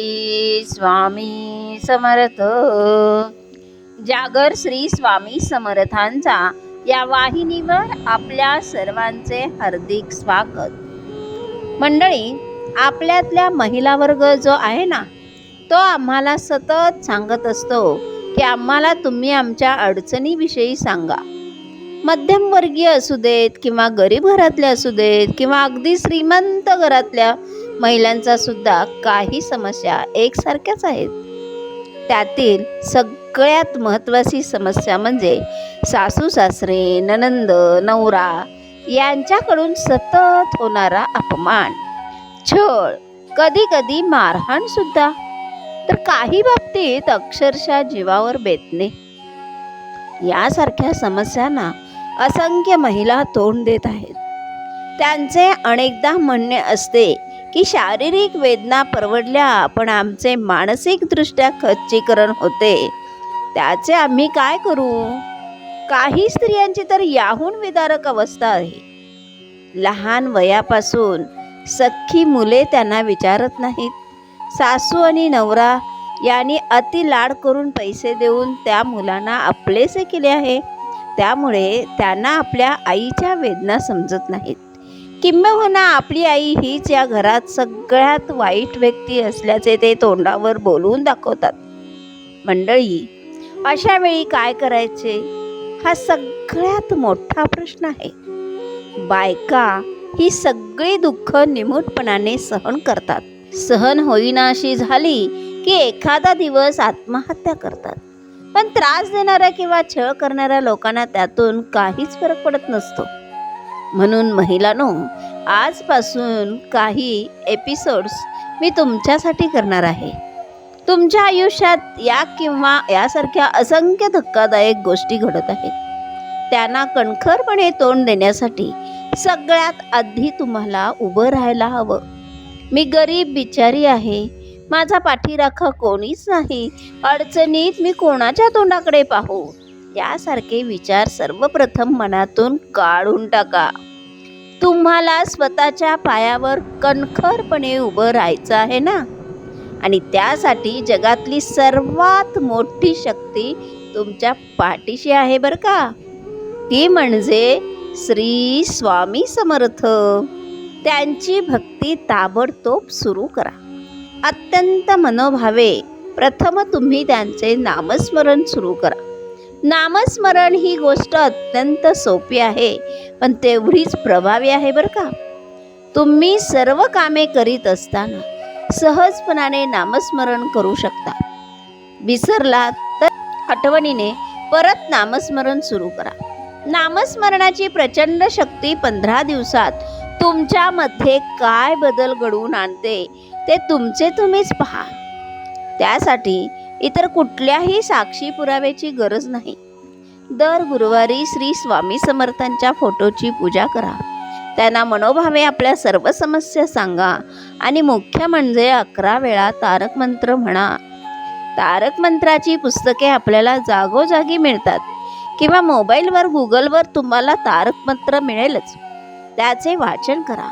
श्री स्वामी समर्थ. जागर श्री स्वामी समर्थांचा या वाहिनीवर आपल्या सर्वांचे हार्दिक स्वागत. मंडळी आपल्यातल्या महिला वर्ग जो आहे ना तो आम्हाला सतत सांगत असतो की आम्हाला तुम्ही आमच्या अडचणीविषयी सांगा. मध्यमवर्गीय असू देत किंवा गरीब घरातले असू देत किंवा अगदी श्रीमंत घरातल्या महिलांचा सुद्धा काही समस्या एकसारख्याच आहेत. त्यातील सगळ्यात महत्त्वाची समस्या म्हणजे सासू सासरे ननंद नवरा यांच्याकडून सतत होणारा अपमान छळ कधी कधी मारहाण सुद्धा. तर काही बाबतीत अक्षरशः जीवावर बेतणे. यासारख्या समस्यांना असंख्य महिला तोंड देत आहेत. त्यांचे अनेकदा म्हणणे असते की शारीरिक वेदना परवडल्या पण आमचे मानसिकदृष्ट्या खच्चीकरण होते. त्याचे आम्ही काय करू? काही स्त्रियांची तर याहून विदारक अवस्था आहे. लहान वयापासून सख्खी मुले त्यांना विचारत नाहीत. सासू आणि नवरा यांनी अति लाड करून पैसे देऊन त्या मुलांना आपलेसे केले आहे. त्यामुळे त्यांना आपल्या आईच्या वेदना समजत नाहीत. किंबहुना आपली आई हीच या घरात सगळ्यात वाईट व्यक्ती असल्याचे ते तोंडावर बोलून दाखवतात. मंडळी अशा वेळी काय करायचे? हा सगळ्यात मोठा प्रश्न आहे. बायका ही सगळी दुःख निमूटपणाने सहन करतात. सहन होईना अशी झाली की एखादा दिवस आत्महत्या करतात. पण त्रास देणाऱ्या किंवा छळ करणाऱ्या लोकांना त्यातून काहीच फरक पडत नसतो. म्हणून महिलांनो आजपासून काही एपिसोड्स मी तुमच्यासाठी करणार आहे. तुमच्या आयुष्यात या किंवा यासारख्या असंख्य धक्कादायक गोष्टी घडत आहेत. त्यांना कणखरपणे तोंड देण्यासाठी सगळ्यात आधी तुम्हाला उभं राहायला हवं. मी गरीब बिचारी आहे. माझा पाठीराखा कोणीच नाही. अडचणीत मी कोणाच्या तोंडाकडे पाहू? यासारखे विचार सर्वप्रथम मनातून काढून टाका. तुम्हाला स्वतःच्या पायावर कणखरपणे उभं राहायचं आहे ना? आणि त्यासाठी जगातली सर्वात मोठी शक्ती तुमच्या पाठीशी आहे बरं का? ती म्हणजे श्री स्वामी समर्थ. त्यांची भक्ती ताबडतोब सुरू करा. अत्यंत मनोभावे प्रथम तुम्ही त्यांचे नामस्मरण सुरू करा. नामस्मरण ही गोष्ट अत्यंत सोपी आहे पण तेवढीच प्रभावी आहे बरं का. तुम्ही सर्व कामे करीत असताना सहजपणाने नामस्मरण करू शकता. विसरला तर आठवणीने परत नामस्मरण सुरू करा. नामस्मरणाची प्रचंड शक्ती पंधरा दिवसात तुमच्यामध्ये काय बदल घडवून आणते ते तुमचे तुम्हीच पहा. त्यासाठी इतर कुठल्याही साक्षी पुराव्याची गरज नाही. दर गुरुवारी श्री स्वामी समर्थांच्या फोटोची पूजा करा. त्यांना मनोभावे आपल्या सर्व समस्या सांगा आणि मुख्य म्हणजे अकरा वेळा तारक मंत्र म्हणा. तारक मंत्राची पुस्तके आपल्याला जागोजागी मिळतात किंवा मोबाईलवर गुगलवर तुम्हाला तारक मंत्र मिळेलच. त्याचे वाचन करा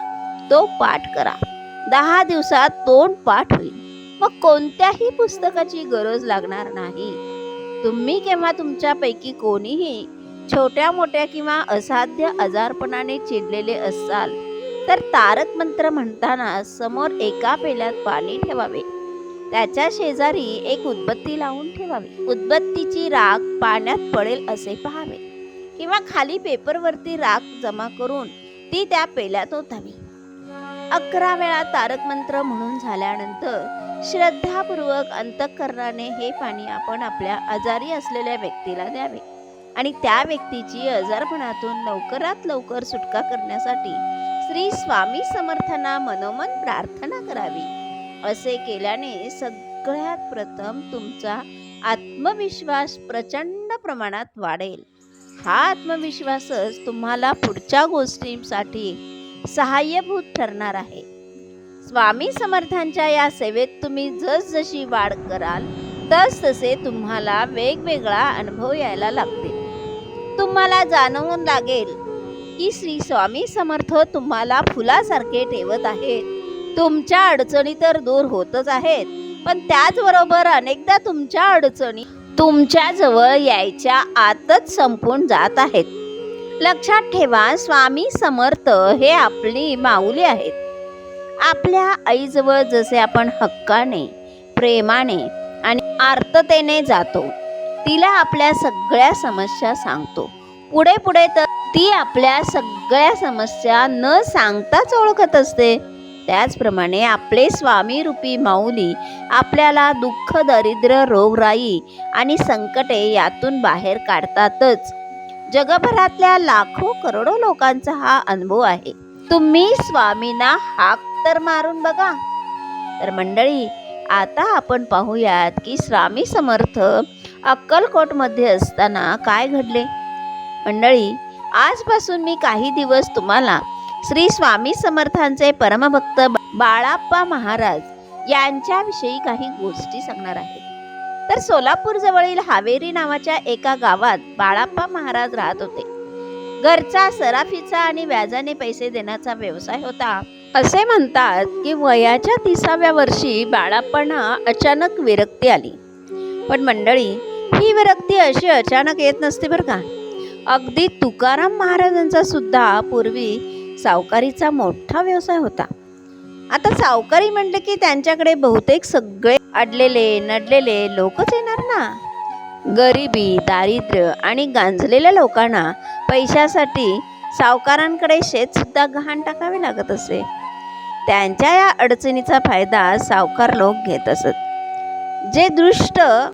तो पाठ करा. दहा दिवसात तोंड पाठ होईल. मग कोणत्याही पुस्तकाची गरज लागणार नाही. तुम्ही केव्हा तुमच्यापैकी कोणीही छोट्या मोठ्या किंवा असाध्य आजारपणाने चिडलेले असाल तर तारक मंत्र म्हणताना समोर एका पेल्यात पाणी ठेवावे. त्याच्या शेजारी एक उदबत्ती लावून ठेवावी. उदबत्तीची राख पाण्यात पडेल असे पाहावे किंवा खाली पेपरवरती राख जमा करून ती त्या पेल्यात ओतावी. अकरा वेळा तारक मंत्र म्हणून झाल्यानंतर श्रद्धापूर्वक अंतःकरणाने हे पाणी आपण आपल्या आजारी असलेल्या व्यक्तीला द्यावे. आणि त्या व्यक्तीची आजारपणातून लवकरात लवकर सुटका करण्यासाठी श्री स्वामी समर्थना मनोमन प्रार्थना करावी. असे केल्याने सगळ्यात प्रथम तुमचा आत्मविश्वास प्रचंड प्रमाणात वाढेल. हा आत्मविश्वासच तुम्हाला पुढच्या गोष्टींसाठी सहाय्यभूत ठरणार आहे. स्वामी समर्थांच्या या सेवेत तुम्ही जसजशी वाढ कराल तस तसे तुम्हाला वेगवेगळा अनुभव यायला लागतील. तुम्हाला जाणवून लागेल की श्री स्वामी समर्थ तुम्हाला फुलासारखे ठेवत आहेत. तुमच्या अडचणी तर दूर होतच आहेत पण त्याचबरोबर अनेकदा तुमच्या अडचणी तुमच्याजवळ यायच्या आतच संपून जात आहेत. लक्षात ठेवा स्वामी समर्थ हे आपली माऊली आहेत. आपल्या आईजवळ जसे आपण हक्काने प्रेमाने आणि आर्ततेने जातो तिला आपल्या सगळ्या समस्या सांगतो. पुढे पुढे तर ती आपल्या सगळ्या समस्या न सांगताच ओळखत असते. त्याचप्रमाणे आपले स्वामी रूपी माऊली आपल्याला दुःख दरिद्र रोगराई आणि संकटे यातून बाहेर काढतातच. जगभरातल्या लाखो करोडो लोकांचा हा अनुभव आहे. तुम्ही स्वामींना हाक तर मारून बघा. तर मंडळी आता आपण पाहूयात की स्वामी समर्थ अक्कलकोटमध्ये असताना काय घडले? मंडळी आजपासून मी काही दिवस तुम्हाला श्री स्वामी समर्थांचे परमभक्त बाळाप्पा महाराज यांच्याविषयी काही गोष्टी सांगणार आहे. तर सोलापूर जवळील हावेरी नावाच्या एका गावात बाळाप्पा महाराज राहत होते. घरचा सराफीचा आणि व्याजाने पैसे देण्याचा व्यवसाय होता. असे म्हणतात की वयाच्या तिसाव्या वर्षी बाळाप्पांना अचानक विरक्ती आली. पण मंडळी ही विरक्ती अशी अचानक येत नसते बरं का? अगदी तुकाराम महाराजांचा सुद्धा पूर्वी सावकारीचा मोठा व्यवसाय होता. आता सावकारी म्हटलं की त्यांच्याकडे बहुतेक सगळे अडलेले नडलेले लोकच येणार ना? गरिबी दारिद्र्य आणि गांजलेल्या लोकांना पैशासाठी सावकारांकडे शेतसुद्धा गहाण टाकावे लागत असे. त्यांच्या या अडचणीचा फायदा सावकार लोक घेत असत. जे दृष्ट